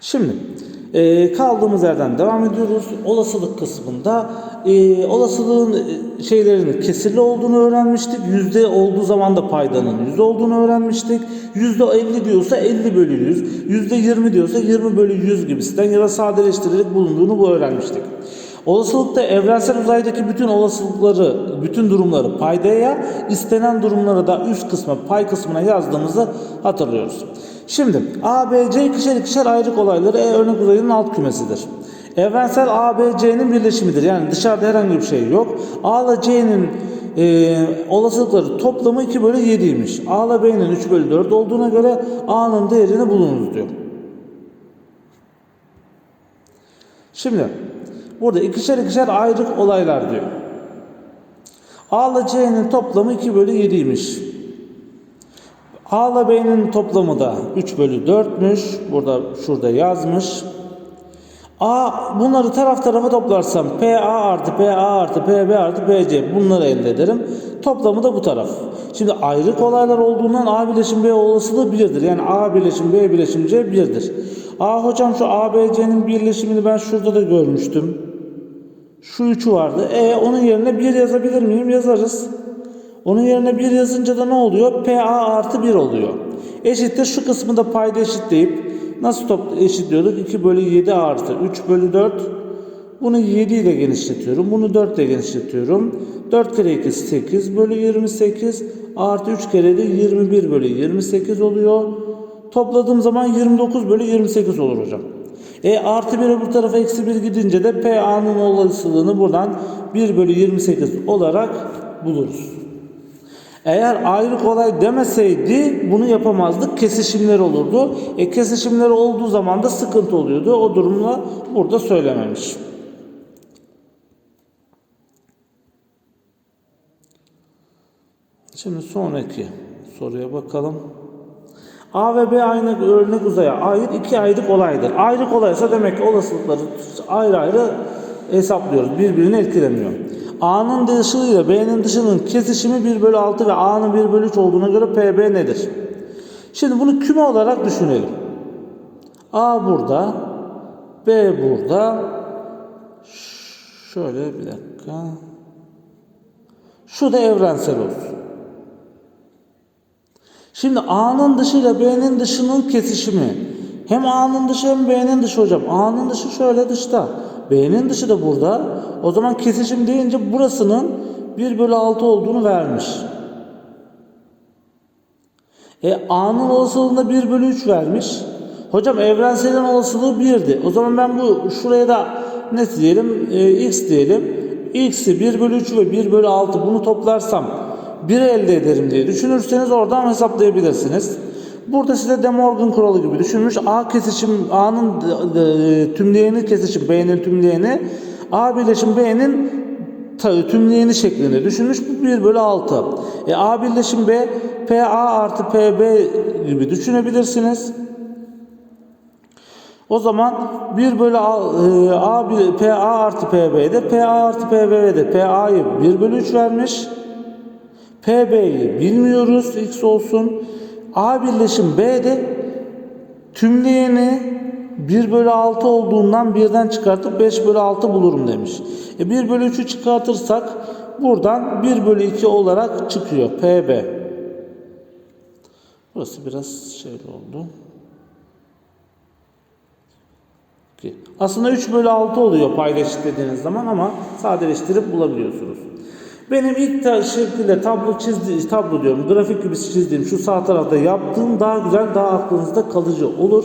Şimdi e, kaldığımız yerden devam ediyoruz. Olasılık kısmında e, olasılığın e, şeylerin kesirli olduğunu öğrenmiştik. Yüzde olduğu zaman da paydanın yüzde olduğunu öğrenmiştik. Yüzde 50 diyorsa 50 bölü 100. Yüzde 20 diyorsa 20 bölü 100 gibisinden ya da sadeleştirerek bulunduğunu bu öğrenmiştik. Olasılıkta evrensel uzaydaki bütün olasılıkları, bütün durumları paydaya, istenen durumları da üst kısma, pay kısmına yazdığımızı hatırlıyoruz. Şimdi A, B, C ikişer ikişer ayrık olayları E örnek uzayının alt kümesidir. Evrensel A, B, C'nin birleşimidir. Yani dışarıda herhangi bir şey yok. A ile C'nin e, olasılıkları toplamı 2 bölü 7'ymiş. A ile B'nin 3 bölü 4 olduğuna göre A'nın değerini bulunuz diyor. Şimdi burada ikişer ikişer ayrık olaylar diyor. A C'nin toplamı 2 bölü 7'ymiş. A B'nin toplamı da 3 bölü 4'müş. Burada şurada yazmış. A bunları taraf tarafa toplarsam PA artı PA artı PB artı BC bunları elde ederim. Toplamı da bu taraf. Şimdi ayrık olaylar olduğundan A bileşim B olasılığı birdir. Yani A bileşim B bileşim C birdir. A hocam şu A B C'nin birleşimini ben şurada da görmüştüm. Şu üçü vardı. E onun yerine 1 yazabilir miyim? Yazarız. Onun yerine 1 yazınca da ne oluyor? PA artı 1 oluyor. Eşittir şu kısmı da payda eşitleyip nasıl top eşitliyorduk? 2 bölü 7 artı 3 bölü 4. Bunu 7 ile genişletiyorum. Bunu 4 ile genişletiyorum. 4 kere 2 8 bölü 28 artı 3 kere de 21 bölü 28 oluyor. Topladığım zaman 29 bölü 28 olur hocam. E artı 1 öbür tarafa eksi 1 gidince de PA'nın olasılığını buradan 1 bölü 28 olarak buluruz. Eğer ayrık olay demeseydi bunu yapamazdık. Kesişimler olurdu. E kesişimler olduğu zaman da sıkıntı oluyordu. O durumla burada söylememiş. Şimdi sonraki soruya bakalım. A ve B aynı örnek uzaya ait iki ayrık olaydır. Ayrık olaysa demek ki olasılıkları ayrı ayrı hesaplıyoruz. Birbirini etkilemiyor. A'nın dışı ile B'nin dışının kesişimi 1 bölü 6 ve A'nın 1 bölü 3 olduğuna göre PB nedir? Şimdi bunu küme olarak düşünelim. A burada, B burada. Şöyle bir dakika. Şu da evrensel olsun. Şimdi A'nın dışı ile B'nin dışının kesişimi. Hem A'nın dışı hem B'nin dışı hocam. A'nın dışı şöyle dışta. B'nin dışı da burada. O zaman kesişim deyince burasının 1 bölü 6 olduğunu vermiş. E A'nın olasılığında 1 bölü 3 vermiş. Hocam evrenselin olasılığı 1'di. O zaman ben bu şuraya da ne diyelim? E, x diyelim. X'i 1 bölü 3 ve 1 bölü 6 bunu toplarsam 1 elde ederim diye düşünürseniz oradan hesaplayabilirsiniz. Burada size De Morgan kuralı gibi düşünmüş. A kesişim A'nın e, tümleyeni kesişim B'nin tümleyeni A birleşim B'nin tümleyeni şeklinde düşünmüş. Bu 1 bölü 6. E, A birleşim B PA artı PB gibi düşünebilirsiniz. O zaman 1 bölü A, e, A PA artı PB'de PA artı PB'de PA'yı 1 bölü 3 vermiş. PB'yi bilmiyoruz. X olsun. A birleşim B'de tümleyeni 1 bölü 6 olduğundan birden çıkartıp 5 bölü 6 bulurum demiş. E 1 bölü 3'ü çıkartırsak buradan 1 bölü 2 olarak çıkıyor PB. Burası biraz şey oldu. Aslında 3 bölü 6 oluyor payda eşitlediğiniz zaman ama sadeleştirip bulabiliyorsunuz. Benim ilk şekilde tablo çizdiğim, tablo diyorum, grafik gibi çizdiğim şu sağ tarafta yaptığım daha güzel, daha aklınızda kalıcı olur.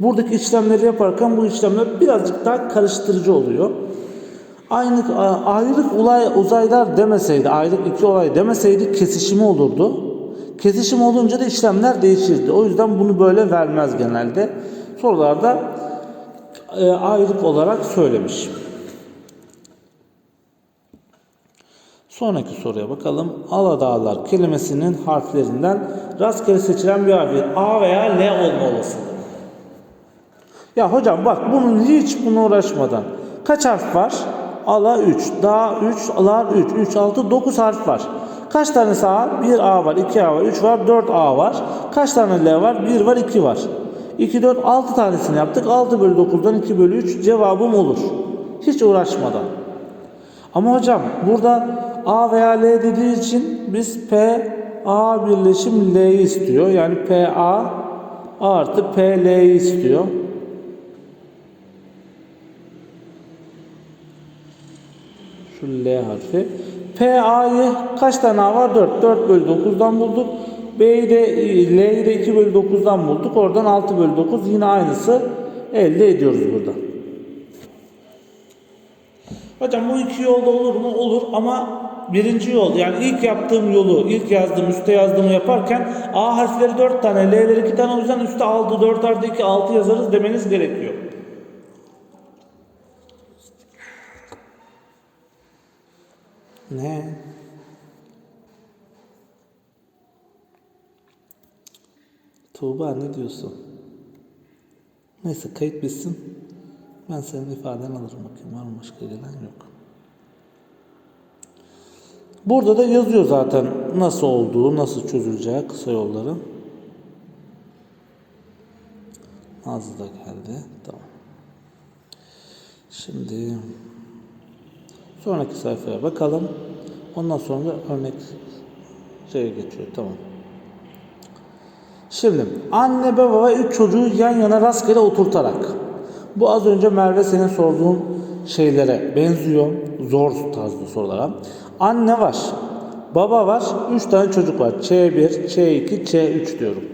Buradaki işlemleri yaparken bu işlemler birazcık daha karıştırıcı oluyor. Aynı ayrık olay uzaylar demeseydi, ayrık iki olay demeseydi kesişimi olurdu. Kesişim olunca da işlemler değişirdi. O yüzden bunu böyle vermez genelde. Sorularda e, ayrık olarak söylemiş. Sonraki soruya bakalım. Aladağlar kelimesinin harflerinden rastgele seçilen bir harfi A veya L olma olasılığı. Ya hocam bak bunun hiç bunu uğraşmadan kaç harf var? Ala 3, da 3, alar 3, 3, 6, 9 harf var. Kaç tane A? 1 A var, 2 A var, 3 var, 4 A var. Kaç tane L var? 1 var, 2 var. 2, 4, 6 tanesini yaptık. 6 bölü 9'dan 2 bölü 3 cevabım olur. Hiç uğraşmadan. Ama hocam burada A veya L dediği için biz P A birleşim L'yi istiyor. Yani P A artı P L'yi istiyor. Şu L harfi. P A'yı kaç tane A var? 4. 4 bölü 9'dan bulduk. B'yi de L'yi de 2 bölü 9'dan bulduk. Oradan 6 bölü 9 yine aynısı elde ediyoruz burada. Hocam bu iki yolda olur mu? Olur ama birinci yol yani ilk yaptığım yolu, ilk yazdığım, üstte yazdığımı yaparken A harfleri 4 tane, L'leri 2 tane o yüzden üstte 6, 4 artı 2, 6 yazarız demeniz gerekiyor. Ne? Tuğba ne diyorsun? Neyse kayıt bitsin. Ben senin ifadeni alırım bakayım. Var mı başka gelen yok. Burada da yazıyor zaten nasıl olduğu, nasıl çözüleceği kısa yolları. Nazlı da geldi. Tamam. Şimdi sonraki sayfaya bakalım. Ondan sonra örnek şeye geçiyor. Tamam. Şimdi anne baba ve üç çocuğu yan yana rastgele oturtarak. Bu az önce Merve senin sorduğun şeylere benziyor. Zor tarzda sorulara. Anne var. Baba var. Üç tane çocuk var. Ç1, Ç2, Ç3 diyorum.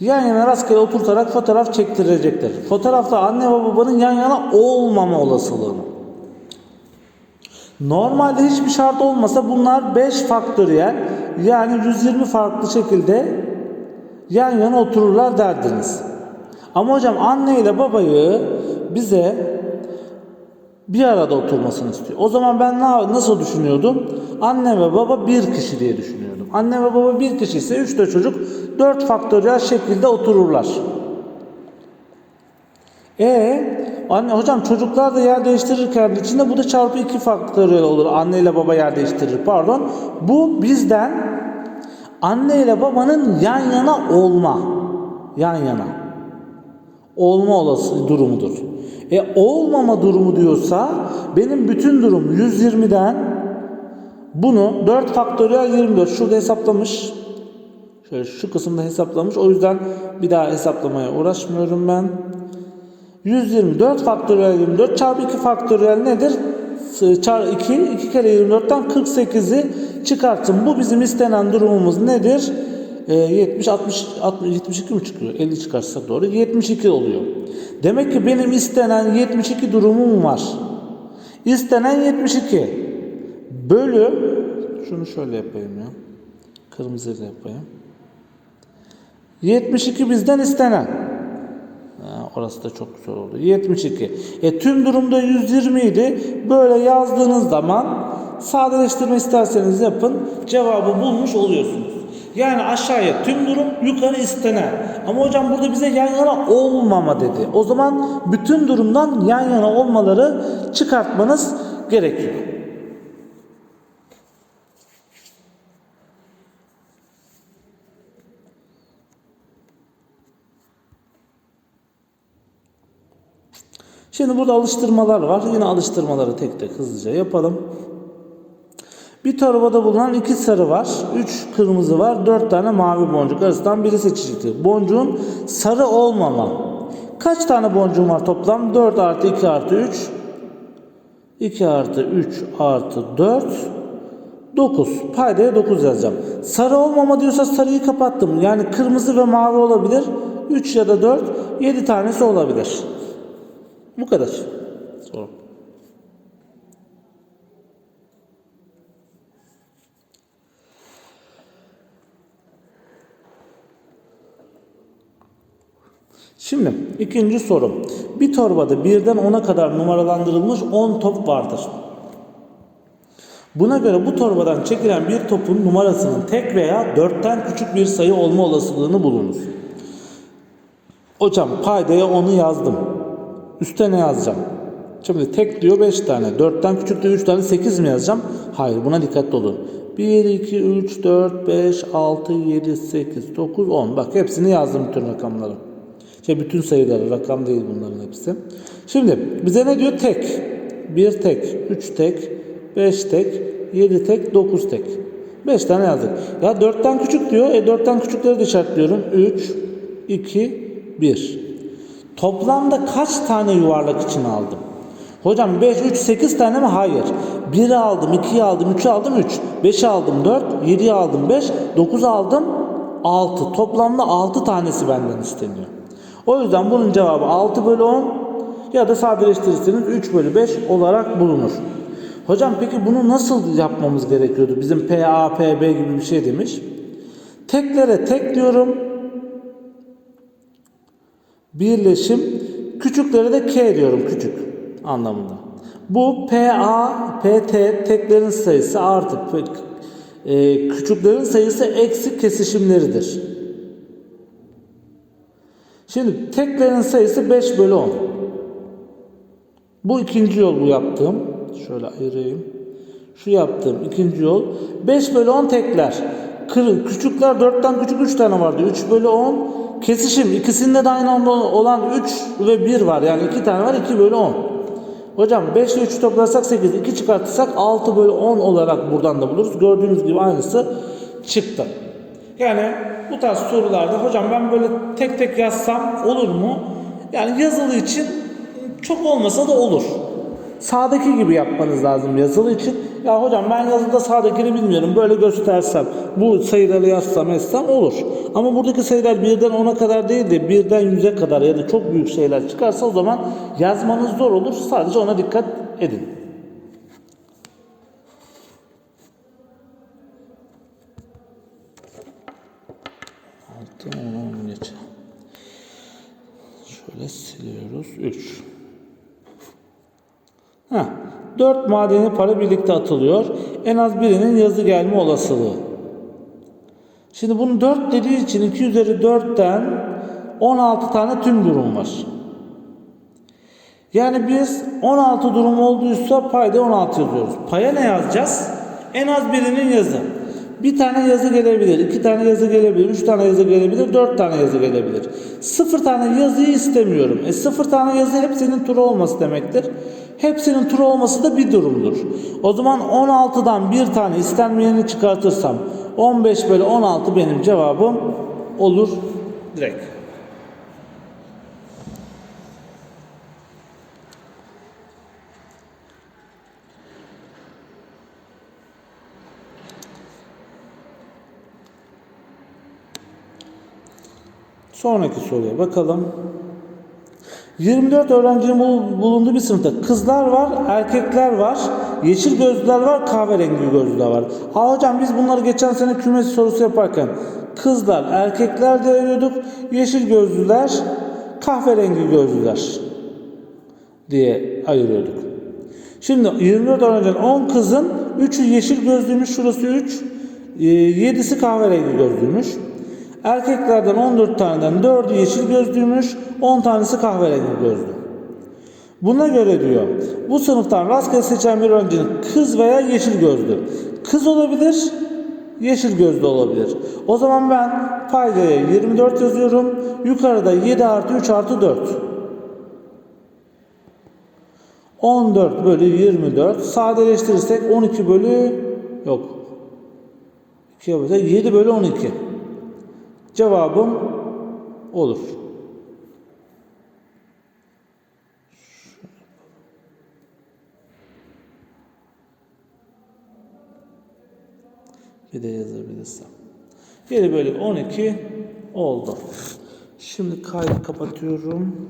Yan yana rastgele oturtarak fotoğraf çektirecektir. Fotoğrafta anne ve babanın yan yana olmama olasılığını. Normalde hiçbir şart olmasa bunlar 5 faktöriyel yani 120 farklı şekilde yan yana otururlar derdiniz. Ama hocam anne ile babayı bize bir arada oturmasını istiyor. O zaman ben na- nasıl düşünüyordum? Anne ve baba bir kişi diye düşünüyordum. Anne ve baba bir kişi ise üç de çocuk dört faktöriyel şekilde otururlar. E anne hocam çocuklar da yer değiştirirken içinde bu da çarpı iki faktöriyel olur. Anne ile baba yer değiştirir pardon. Bu bizden anne ile babanın yan yana olma. Yan yana. Olma olası durumudur. E olmama durumu diyorsa benim bütün durum 120'den bunu 4 faktöriyel 24 şurada hesaplamış. Şöyle şu kısımda hesaplamış. O yüzden bir daha hesaplamaya uğraşmıyorum ben. 124 faktöriyel 24 çarpı 2 faktöriyel nedir? Çarpı 2, 2 kere 24'ten 48'i çıkartın. Bu bizim istenen durumumuz nedir? Ee, 70, 60, 60, 72 mi çıkıyor? 50 çıkarsak doğru. 72 oluyor. Demek ki benim istenen 72 durumum var. İstenen 72. Bölü, şunu şöyle yapayım ya. Kırmızıyla yapayım. 72 bizden istenen. Orası da çok güzel oldu. 72. E tüm durumda 120 idi. Böyle yazdığınız zaman sadeleştirme isterseniz yapın. Cevabı bulmuş oluyorsunuz. Yani aşağıya tüm durum, yukarı istenen. Ama hocam burada bize yan yana olmama dedi. O zaman bütün durumdan yan yana olmaları çıkartmanız gerekiyor. Şimdi burada alıştırmalar var. Yine alıştırmaları tek tek hızlıca yapalım. Bir torbada bulunan iki sarı var, üç kırmızı var, dört tane mavi boncuk arasından biri seçilecektir. Boncuğun sarı olmama. Kaç tane boncuğum var toplam? 4 artı 2 artı 3. 2 artı 3 artı 4. 9. Paydaya 9 yazacağım. Sarı olmama diyorsa sarıyı kapattım. Yani kırmızı ve mavi olabilir. 3 ya da 4. 7 tanesi olabilir. Bu kadar. Soru. Şimdi ikinci soru. Bir torbada birden 10'a kadar numaralandırılmış 10 top vardır. Buna göre bu torbadan çekilen bir topun numarasının tek veya 4'ten küçük bir sayı olma olasılığını bulunuz. Hocam paydaya 10'u yazdım. Üste ne yazacağım? Şimdi tek diyor 5 tane. 4'ten küçük diyor 3 tane 8 mi yazacağım? Hayır buna dikkatli olun. 1, 2, 3, 4, 5, 6, 7, 8, 9, 10. Bak hepsini yazdım bütün rakamları. Şey bütün sayıları, rakam değil bunların hepsi. Şimdi bize ne diyor? Tek. 1 tek, 3 tek, 5 tek, 7 tek, 9 tek. 5 tane yazdık. Ya 4'ten küçük diyor. E 4'ten küçükleri de işaretliyorum. 3, 2, 1. Toplamda kaç tane yuvarlak için aldım? Hocam 5, 3, 8 tane mi? Hayır. 1'i aldım, 2'yi aldım, 3'ü aldım 3. 5'i aldım 4, 7'yi aldım 5, 9'u aldım 6. Toplamda 6 tanesi benden isteniyor. O yüzden bunun cevabı 6 bölü 10 ya da sadeleştirirseniz 3 bölü 5 olarak bulunur. Hocam peki bunu nasıl yapmamız gerekiyordu? Bizim PA, PB gibi bir şey demiş. Teklere tek diyorum. Birleşim. Küçüklere de K diyorum küçük anlamında. Bu PA, PT teklerin sayısı artı e, küçüklerin sayısı eksi kesişimleridir. Şimdi teklerin sayısı 5 bölü 10. Bu ikinci yol bu yaptığım. Şöyle ayırayım. Şu yaptığım ikinci yol. 5 bölü 10 tekler. Kır- Küçükler 4'ten küçük 3 tane vardı. 3 bölü 10. Kesişim ikisinde de aynı anda olan 3 ve 1 var. Yani 2 tane var 2 bölü 10. Hocam 5 ile 3'ü toplarsak 8. 2 çıkartırsak 6 bölü 10 olarak buradan da buluruz. Gördüğünüz gibi aynısı çıktı. Yani bu tarz sorularda hocam ben böyle tek tek yazsam olur mu? Yani yazılı için çok olmasa da olur. Sağdaki gibi yapmanız lazım yazılı için. Ya hocam ben yazıda sağdakini bilmiyorum. Böyle göstersem, bu sayıları yazsam etsem olur. Ama buradaki sayılar birden 10'a kadar değil de birden 100'e kadar ya da çok büyük şeyler çıkarsa o zaman yazmanız zor olur. Sadece ona dikkat edin. Şöyle siliyoruz. 3. Heh, 4 madeni para birlikte atılıyor. En az birinin yazı gelme olasılığı. Şimdi bunu 4 dediği için 2 üzeri 4'ten 16 tane tüm durum var. Yani biz 16 durum olduysa payda 16 yazıyoruz. Paya ne yazacağız? En az birinin yazı. Bir tane yazı gelebilir, iki tane yazı gelebilir, üç tane yazı gelebilir, dört tane yazı gelebilir. Sıfır tane yazıyı istemiyorum. E sıfır tane yazı hepsinin turu olması demektir. Hepsinin turu olması da bir durumdur. O zaman 16'dan bir tane istenmeyeni çıkartırsam 15 bölü 16 benim cevabım olur direkt. Sonraki soruya bakalım. 24 öğrencinin bul- bulunduğu bir sınıfta kızlar var, erkekler var, yeşil gözlüler var, kahverengi gözlüler var. Ha hocam biz bunları geçen sene kümes sorusu yaparken kızlar, erkekler diye ayırıyorduk. Yeşil gözlüler, kahverengi gözlüler diye ayırıyorduk. Şimdi 24 öğrencinin 10 kızın 3'ü yeşil gözlüymüş, şurası 3. 7'si kahverengi gözlüymüş. Erkeklerden 14 taneden 4'ü yeşil gözlüymüş, 10 tanesi kahverengi gözlü. Buna göre diyor, bu sınıftan rastgele seçen bir öğrencinin kız veya yeşil gözlü. Kız olabilir, yeşil gözlü olabilir. O zaman ben paydaya 24 yazıyorum. Yukarıda 7 artı 3 artı 4. 14 bölü 24 sadeleştirirsek 12 bölü yok 2'ye bölsek 7 bölü 12 cevabım olur. Bir de yazabilirsem. 7 bölü 12 oldu. Şimdi kaydı kapatıyorum.